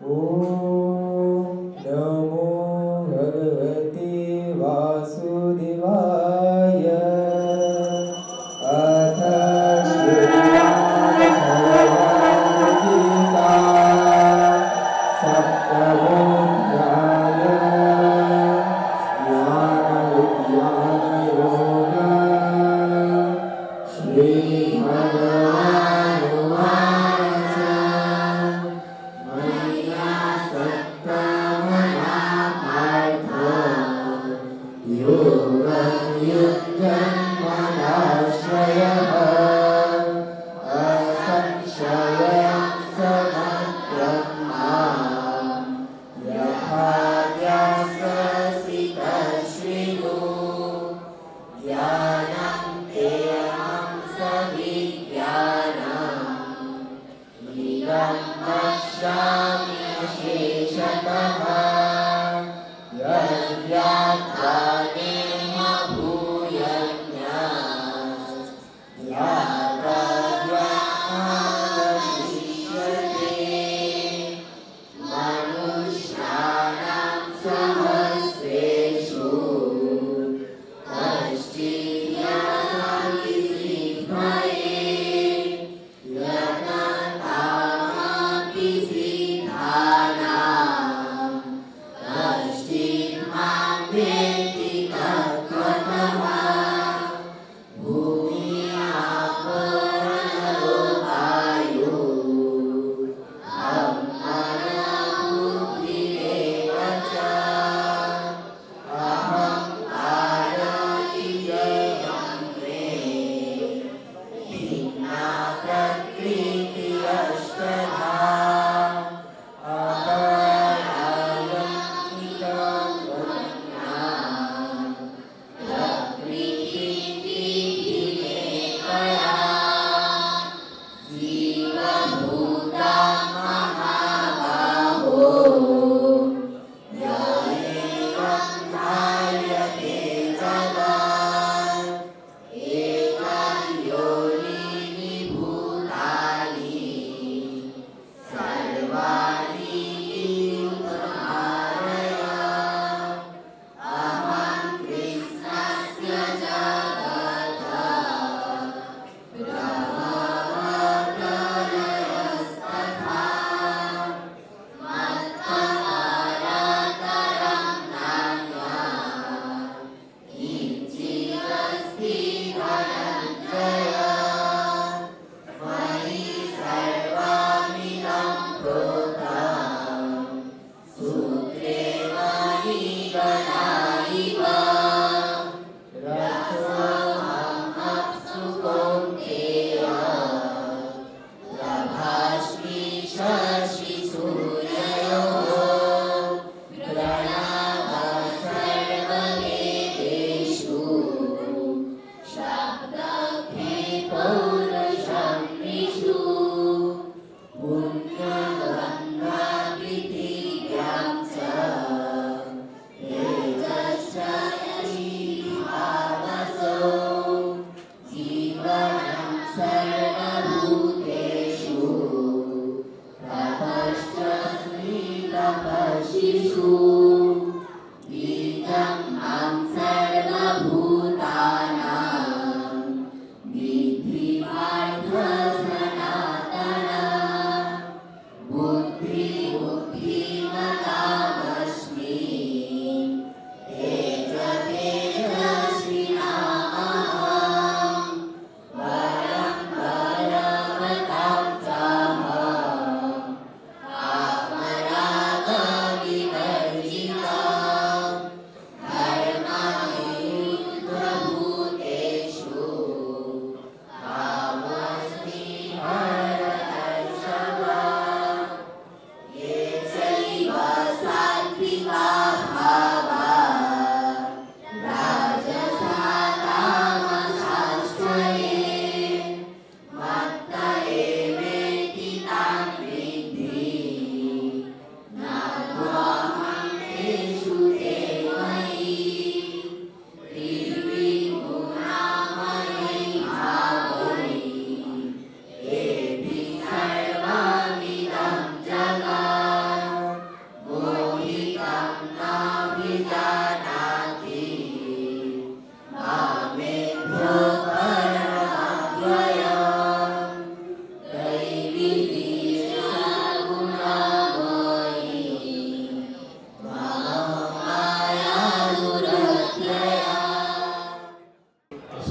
Oh. Senhor.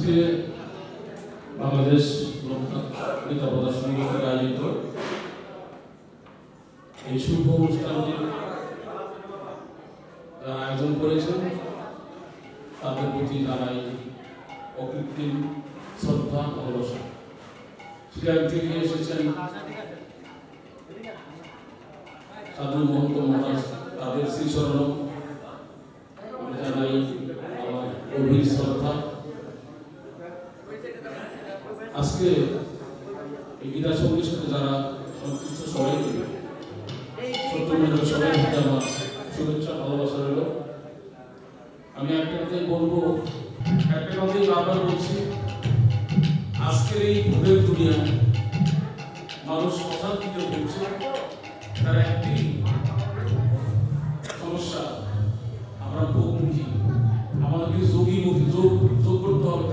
আজকে বাংলাদেশ নেতা প্রদর্শনী আয়োজিত এই শুভ অনুষ্ঠানটি যারা আয়োজন করেছেন। তাদের প্রতি জানাই অকৃত্রিম শ্রদ্ধা, ভালোবাসা। শিকার থেকে এসেছেন সাধু মহন্ত মহারাজ, তাদের শ্রীচরণ আজকে এই গীতা সঙ্গীর সাথে যারা সংশ্লিষ্ট সবাইকে আজকের এই ভোগের দুনিয়ায় মানুষ একটি সমস্যা, আমরা ভোগমুখী আমাদেরকে যোগী মুখী যোগ করতে হবে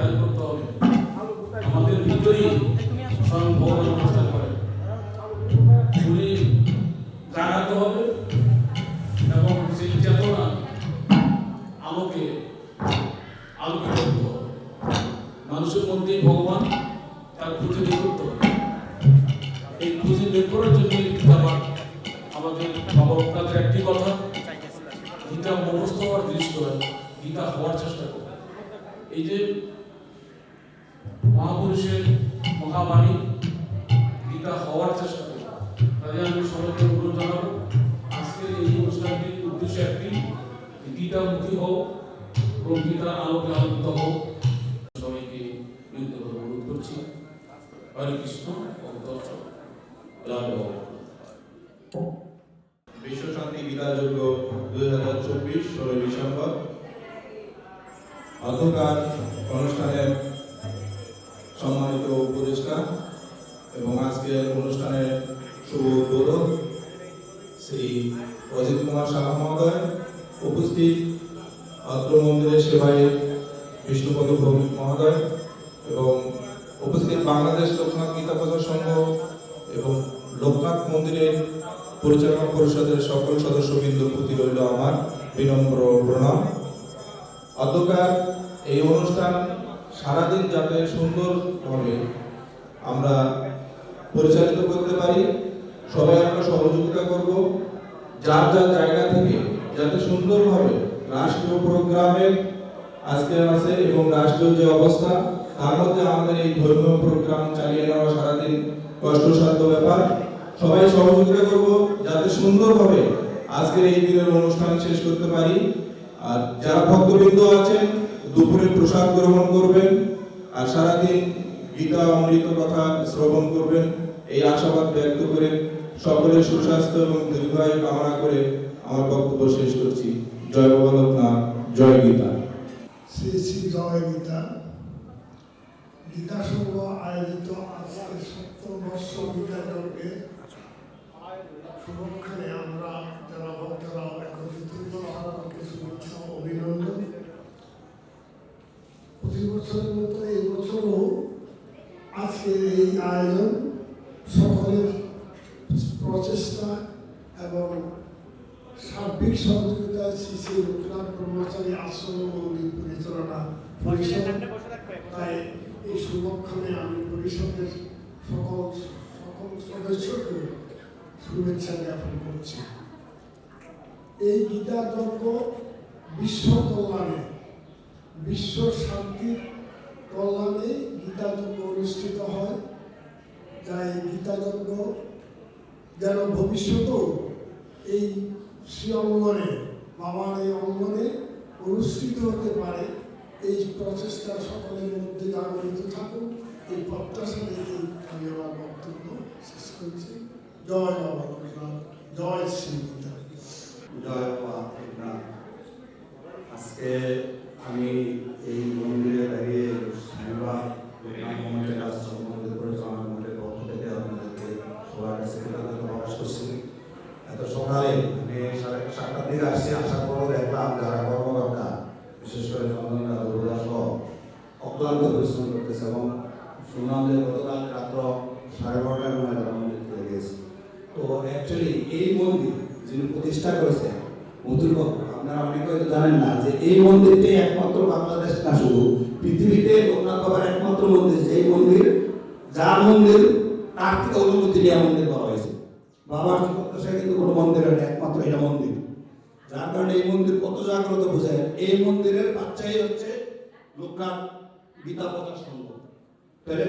মানুষের মধ্যেই ভগবান তার খুঁজে হরে কৃষ্ণ বিশ্ব শান্তি গীতাযোগ্য দুই হাজার চব্বিশ ষোলোই ডিসেম্বর। অন্ধকার লোকনাথ মন্দিরের পরিচালনা পরিষদের সকল সদস্যবৃন্দর প্রতি রইল আমার বিনম্র প্রণাম। অধ্যকার এই অনুষ্ঠান সারাদিন যাতে সুন্দরভাবে আমরা পরিচালিত করতে পারি, সবাই আমরা সহযোগিতা করব। যার যার জায়গা থেকে যাতে সুন্দরভাবে রাষ্ট্রীয় প্রোগ্রামের আজকে আছে এবং রাষ্ট্রীয় যে অবস্থা, তার মধ্যে আমাদের এই ধর্মীয় প্রোগ্রাম চালিয়ে নেওয়া সারাদিন কষ্টসাধ্য ব্যাপার। সবাই সহযোগিতা করব, যাতে সুন্দরভাবে আজকের এই দিনের অনুষ্ঠান শেষ করতে পারি। আর যারা ভক্তবৃন্দ আছেন, দুপুরে প্রসাদ গ্রহণ করবেন, আর সারাদিন গীতা, অমৃত কথা শ্রবণ করবেন, এই আশাবাদ ব্যক্ত করে সকলের সুস্বাস্থ্য এবং দীর্ঘায়ু কামনা করে আমার বক্তব্য শেষ করছি। জয় বাবা জয় গীতা। শ্রী শ্রী জয় গীতা। গীতা সংঘ আয়োজিত আজকে সপ্তবর্ষ গীতা যজ্ঞে শুভক্ষণে আমরা যারা ভক্তরা একত্রিত সকলকে শুভেচ্ছা অভিনন্দন। প্রতি বছরের মতো এই বছরও আজকের এই আয়োজন সকলের প্রচেষ্টা এবং সার্বিক সহযোগিতা শ্রী শ্রী লোকনাথ ব্রহ্মচারী আশ্রম পরিচালনা পরিষদ। তাই এই শুভক্ষণে আমি পরিষদের সকল সকল সদস্যকে শুভেচ্ছা জ্ঞাপন করছি। এই গীতা যজ্ঞ বিশ্ব কল্যাণে বিশ্ব শান্তির কল্যাণে গীতা যজ্ঞ অনুষ্ঠিত হয়। তাই গীতা যজ্ঞ যেন ভবিষ্যতেও এই শ্রী অঙ্গনে বাবার এই অঙ্গনে অনুষ্ঠিত হতে পারে, এই প্রচেষ্টা সকলের মধ্যে জাগরিত থাকুক এই প্রত্যাশা রেখে আমি আমার বক্তব্য শেষ করছি। জয় বাবা লোকনাথ। আজকে আমি এই মন্দিরে দাঁড়িয়ে মন্দিরের পক্ষ থেকে আপনাদেরকে সবার কাছে প্রকাশ করছি। এত সকালে আমি সাড়ে সাতটার দিকে আসছি, আসার পরও দেখলাম যারা কর্মকর্তা, বিশেষ করে চন্দনদা দুর্গা সহ অক্লান্ত পরিশ্রম করতেছে এবং শুনলাম গতকাল রাত্র সাড়ে সময় তারা মন্দির থেকে গেছে তো অ্যাকচুয়ালি এই মন্দির যিনি প্রতিষ্ঠা করেছেন মধুরবাবু আপনারা অনেকে হয়তো জানেন না যে এই মন্দিরটি একমাত্র বাংলাদেশ না, শুধু পৃথিবীতে লোকনাথ বাবার একমাত্র মন্দির, যেই মন্দির, যার মন্দির তার থেকে অনুমতি নেওয়া মন্দির করা হয়েছে। বাবার চিত্তদশায় কিন্তু কোনো মন্দির হয় একমাত্র এটা মন্দির। যার কারণে এই মন্দির কত জাগ্রত বোঝায়? এই মন্দিরের বাচ্চাই হচ্ছে লোকনাথ গীতা প্রচার সংঘ তাহলে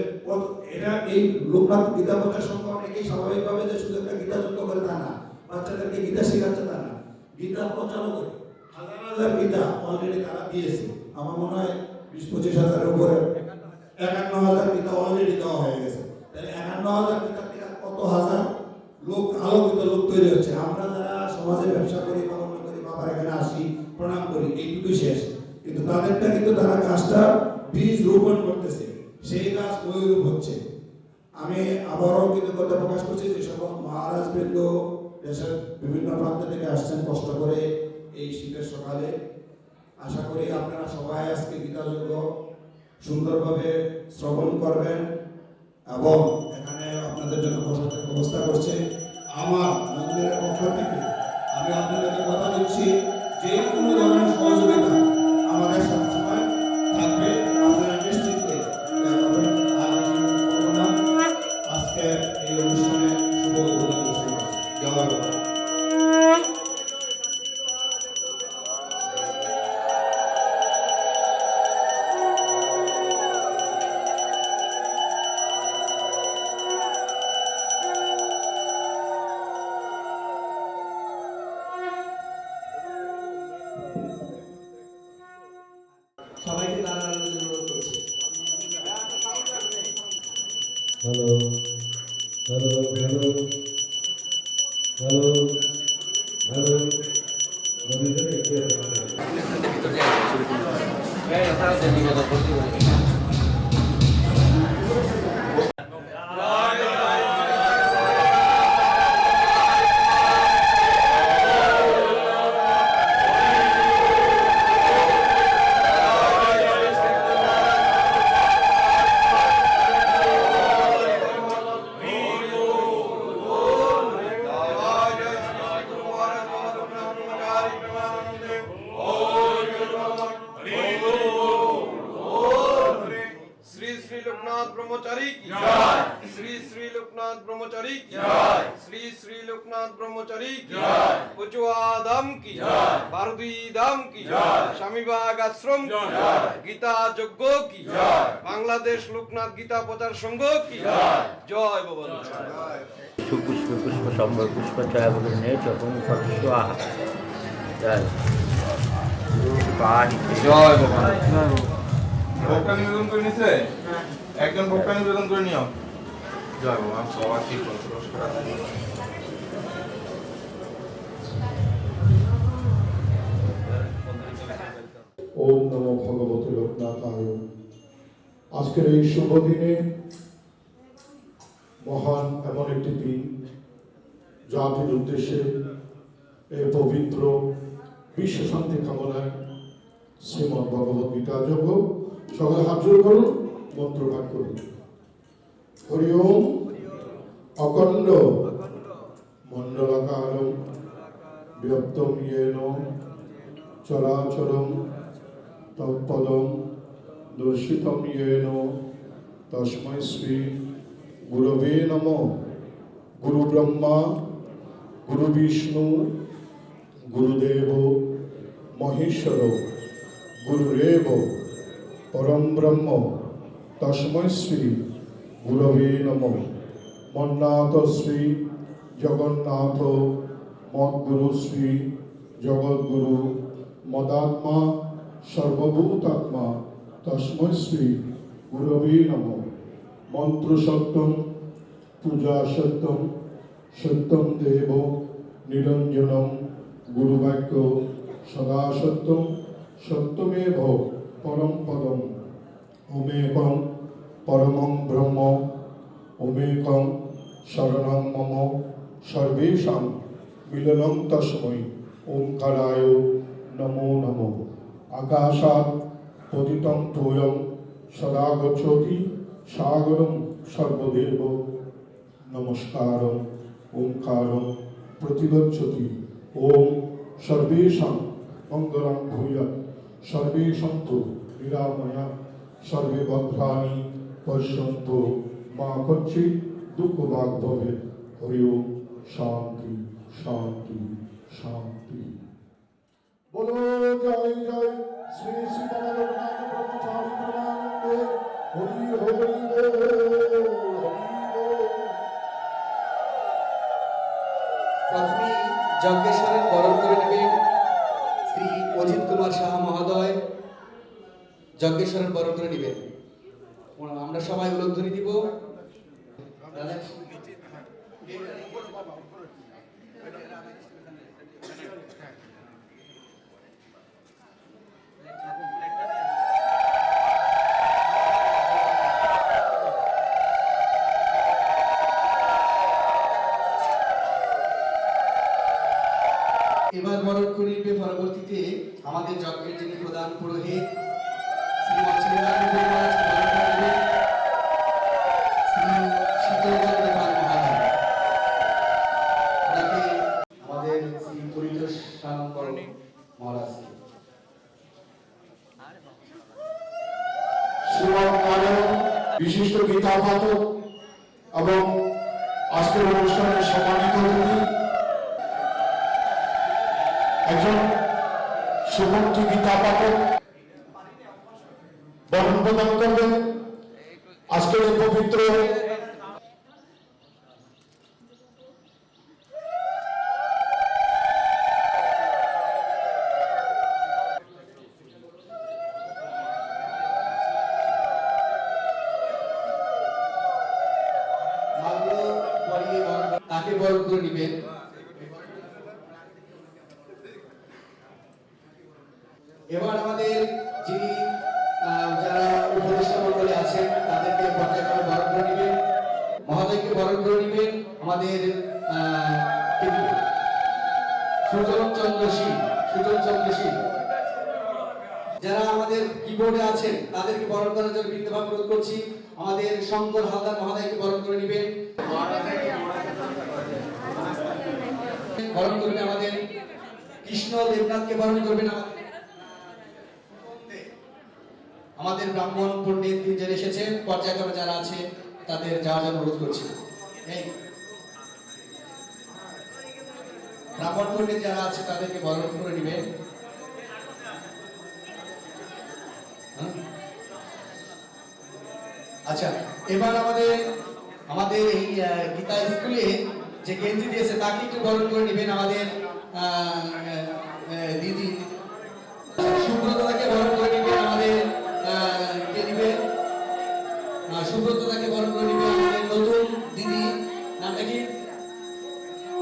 এটা এই লোকনাথ গীতা প্রচার সংঘ স্বাভাবিকভাবে যে শুধু একটা গীতা যুক্ত করে তা না, বাচ্চাদেরকে গীতা শেখাচ্ছে তা না। গীতা প্রচারও করে হাজার হাজার গীতা অলরেডি তারা দিয়েছে। আমার মনে হয় বিশ পঁচিশ হাজারের উপরে। একান্ন হাজার গীতা অলরেডি দেওয়া হয়ে গেছে। তাহলে একান্ন হাজার গীতা থেকে কত হাজার লোক, আলোকিত লোক তৈরি হচ্ছে? আমরা যারা সমাজে ব্যবসা করি বা করি, বাবার এখানে আসি, প্রণাম করি, এইটুকুই শেষ। কিন্তু তাদেরটা কিন্তু তারা গাছটা বীজ রোপণ করতেছে। সেই গাছ ময়ূরূপ হচ্ছে। আমি আবারও কৃতজ্ঞতা প্রকাশ করছি যে সকল মহারাজ বৃন্দ দেশের বিভিন্ন প্রান্ত থেকে আসছেন কষ্ট করে এই শীতের সকালে। আশা করি আপনারা সবাই আজকে গীতাযোগ্য সুন্দরভাবে শ্রবণ করবেন এবং এখানে আপনাদের জন্য বসার ব্যবস্থা করছে আমার মন্দিরের পক্ষ থেকে। আমি আপনাদেরকে কথা দিচ্ছি, যে কোনো ধরনের স্বামীবাগ আশ্রম। গীতা যজ্ঞ কি? বাংলাদেশ লোকনাথ গীতা প্রচার সংঘ কি? জয়। জয় সুপুষ্প পুষ্প সম্ভব পুষ্প চয়াবকের নেই যখন জয়। জয় ভোক্তা নিবেদন করে নিছে? একজন ভোক্তা নিবেদন করে নিও। জয় বাবা সবার ঠিক ওম নমো ভগবতে লোকনাথায় আজকের এই শুভ দিনে মহান এমন একটি দিন, জাতির উদ্দেশ্যে এই পবিত্র বিশ্ব শান্তি কামনায় শ্রীমদ ভগবত গীতা যোগ্য সকলে হাত জোর করুন, মন্ত্র পাঠ করুন। হরি ওম অখণ্ড মণ্ডলাকারম ব্যক্তম ইয়েন, চরাচরম তৎপদম দর্শিতম ইয়েন, তস্মৈ শ্রী গুরবে নম। গুরু ব্রহ্মা গুরু বিষ্ণু গুরুদেব, মহেশ্বর, গুরুরেব, পরম ব্রহ্ম, তস্মৈ শ্রী গুরবে নম। মন্নাথ শ্রী জগন্নাথ, মদ্গুরু শ্রী জগদ্গুরু, মদাত্মা সর্বভূতাত্মা তস্মৈ শ্রী গুরবে নম। মন্ত্র সত্যম, পূজা সত্যম সত্যম দেব, নিরঞ্জনম, গুরুবাক্য সদা সত্যম, সত্যমেব পরম পদম। ওমেকং পরমং ব্রহ্ম ওমেকং শরণং মম। সর্বেষাং মিলনং তস্मै ওঙ্কারায় নমো নমো। আকাশাৎ পতিতং তোয়ং সদা গচ্ছতি সাগরং সর্বদেব নমস্কারং ওঙ্কারং প্রতিগচ্ছতি ওম সর্বেষাং মঙ্গলং ভূয়াৎ সর্বে সন্তু নিরাময়া সর্বে ভদ্রাণি পশ্যন্তু মা কচ্চিৎ দুঃখভাগ ভবেৎ হরি ওম শান্তি শান্তি শান্তি বলো জয় জয়। শ্রী প্রথমে যজ্ঞেশ্বরের বরণ করে নেবেন শ্রী অজিত কুমার সাহা মহোদয়। যজ্ঞেশ্বরের বরণ করে নেবেন আমরা সবাই উলধ্বনি দিব। দাদা এবার বরণ করিবে পরবর্তীতে আমাদের যজ্ঞের যিনি প্রধান পুরোহিত মহারাজকে বিশিষ্ট গীতা পাঠক এবং আজকের অনুষ্ঠানে সম্মানিত অতিথি। গীতা পাঠক বরণ প্রদান করবেন। আজকের এই পবিত্র তাকে বরণ করে নেবেন? এবার আমাদের যিনি যারা উপদেষ্টা মন্ডলী আছেন, তাদেরকে পর্যায়ক্রমে বরণ করে নেবেন। মহোদয়কে বরণ করে নেবেন আমাদের চন্দ্র সিং সুজন সিং যারা আমাদের কিবোর্ডে আছেন, তাদেরকে বরণ করার জন্য বিনীতভাবে অনুরোধ করছি। আমাদের শঙ্কর হালদার মহোদয়কে বরণ করে নেবেন। বরণ করবেন আমাদের কৃষ্ণ দেবনাথকে বরণ করবেন আমাদের। আমাদের ব্রাহ্মণ পণ্ডিত তিনজন এসেছেন পর্যায়ক্রমে যারা আছে, তাদের যাওয়ার জন্য অনুরোধ করছি। ব্রাহ্মণ পণ্ডিত যারা আছে, তাদেরকে বরণ করে নেবেন? আচ্ছা এবার আমাদের আমাদের এই গীতা স্কুলে যে গেঞ্জি দিয়েছে, তাকে একটু বরণ করে নেবেন আমাদের দিদি। নামটা কি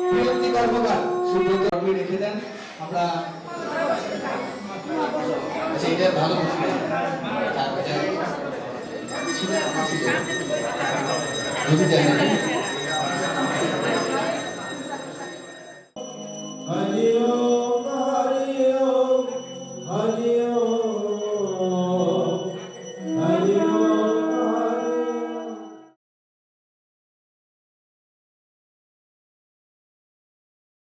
প্রিয়ন্তি কর্মকার রেখে দেন আমরা আচ্ছা ভালো বুঝলেন